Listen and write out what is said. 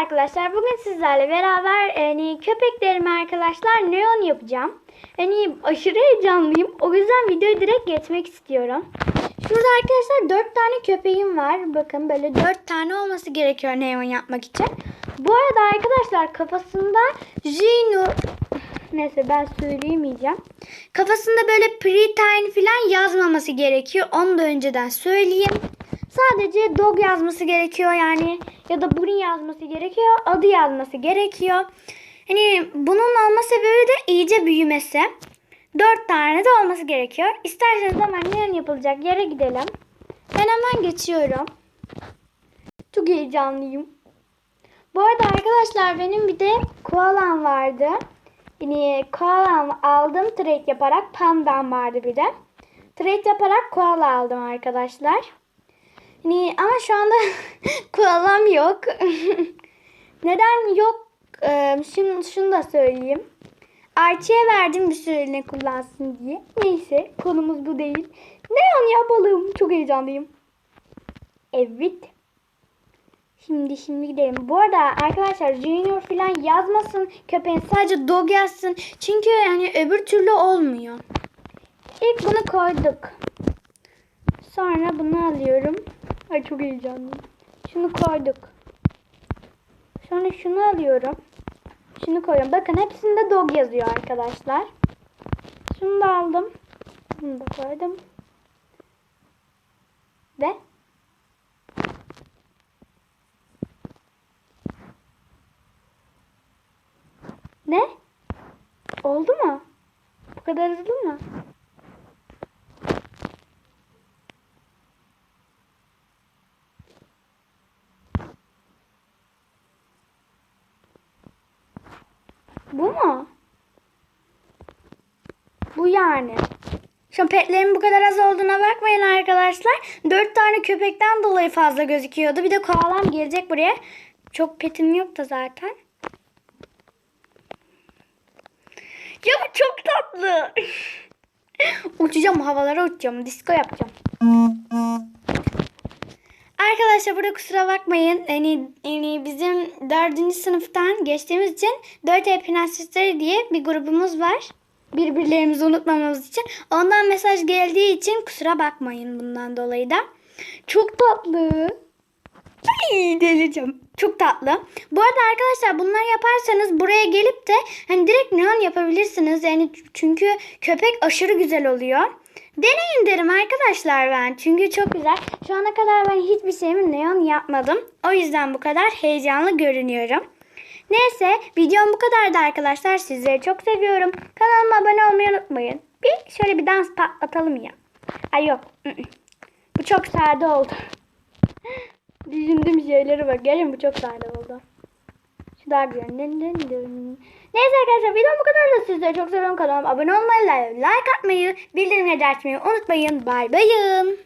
arkadaşlar. Bugün sizlerle beraber hani köpeklerime arkadaşlar neon yapacağım. Hani aşırı heyecanlıyım. O yüzden videoya direkt geçmek istiyorum. Şurada arkadaşlar 4 tane köpeğim var. Bakın böyle 4 tane olması gerekiyor neon yapmak için. Bu arada arkadaşlar kafasında Jino Neyse ben söyleyemeyeceğim. Kafasında böyle pre-time falan yazmaması gerekiyor. Onu da önceden söyleyeyim. Sadece dog yazması gerekiyor yani ya da bunny yazması gerekiyor. Adı yazması gerekiyor. Hani bunun olma sebebi de iyice büyümesi. Dört tane de olması gerekiyor. İsterseniz hemen yarın yapılacak yere gidelim. Ben hemen geçiyorum. Çok heyecanlıyım. Bu arada arkadaşlar benim bir de koalam vardı. Yani koalam aldım trade yaparak. Pandam vardı bir de. Trade yaparak koala aldım arkadaşlar. Yani ama şu anda koalam yok. Neden yok? Ee, şimdi şunu da söyleyeyim. Archie'ye verdim bir süreliğine kullansın diye. Neyse konumuz bu değil. Ne yapalım? Çok heyecanlıyım. Evet. Şimdi şimdi gidelim. Bu arada arkadaşlar Junior falan yazmasın köpeğin sadece dog yazsın. Çünkü yani öbür türlü olmuyor. İlk bunu koyduk. Sonra bunu alıyorum. Ay çok heyecanlıyım. Şunu koyduk. Sonra şunu alıyorum. Şunu koyuyorum. Bakın hepsinde dog yazıyor arkadaşlar. Şunu da aldım. Bunu da koydum. Ve Ne? Oldu mu? Bu kadar hızlı mı? Bu mu? Bu yani. Şu petlerin bu kadar az olduğuna bakmayın arkadaşlar. Dört tane köpekten dolayı fazla gözüküyordu. Bir de koalam gelecek buraya. Çok petim yok da zaten. Ya bu çok tatlı. Uçacağım havalara uçacağım. Disko yapacağım. Arkadaşlar burada kusura bakmayın. Yani, yani bizim dördüncü sınıftan geçtiğimiz için 4 ev prensesleri diye bir grubumuz var. Birbirlerimizi unutmamamız için. Ondan mesaj geldiği için kusura bakmayın bundan dolayı da. Çok tatlı. Ay delireceğim. Çok tatlı. Bu arada arkadaşlar bunları yaparsanız buraya gelip de hani direkt neon yapabilirsiniz. Yani çünkü köpek aşırı güzel oluyor. Deneyin derim arkadaşlar ben. Çünkü çok güzel. Şu ana kadar ben hiçbir şeyimi neon yapmadım. O yüzden bu kadar heyecanlı görünüyorum. Neyse videom bu kadardı arkadaşlar. Sizleri çok seviyorum. Kanalıma abone olmayı unutmayın. Bir şöyle bir dans patlatalım ya. Ay yok. Bu çok sade oldu. Düşündüğüm şeylere bak. Gelin bu çok sade oldu. Şu daha güzel. Neyse arkadaşlar videom bu kadar da sizleri çok seviyorum. Kanalıma abone olmayı, like atmayı, bildirimleri açmayı unutmayın. Bay bayın.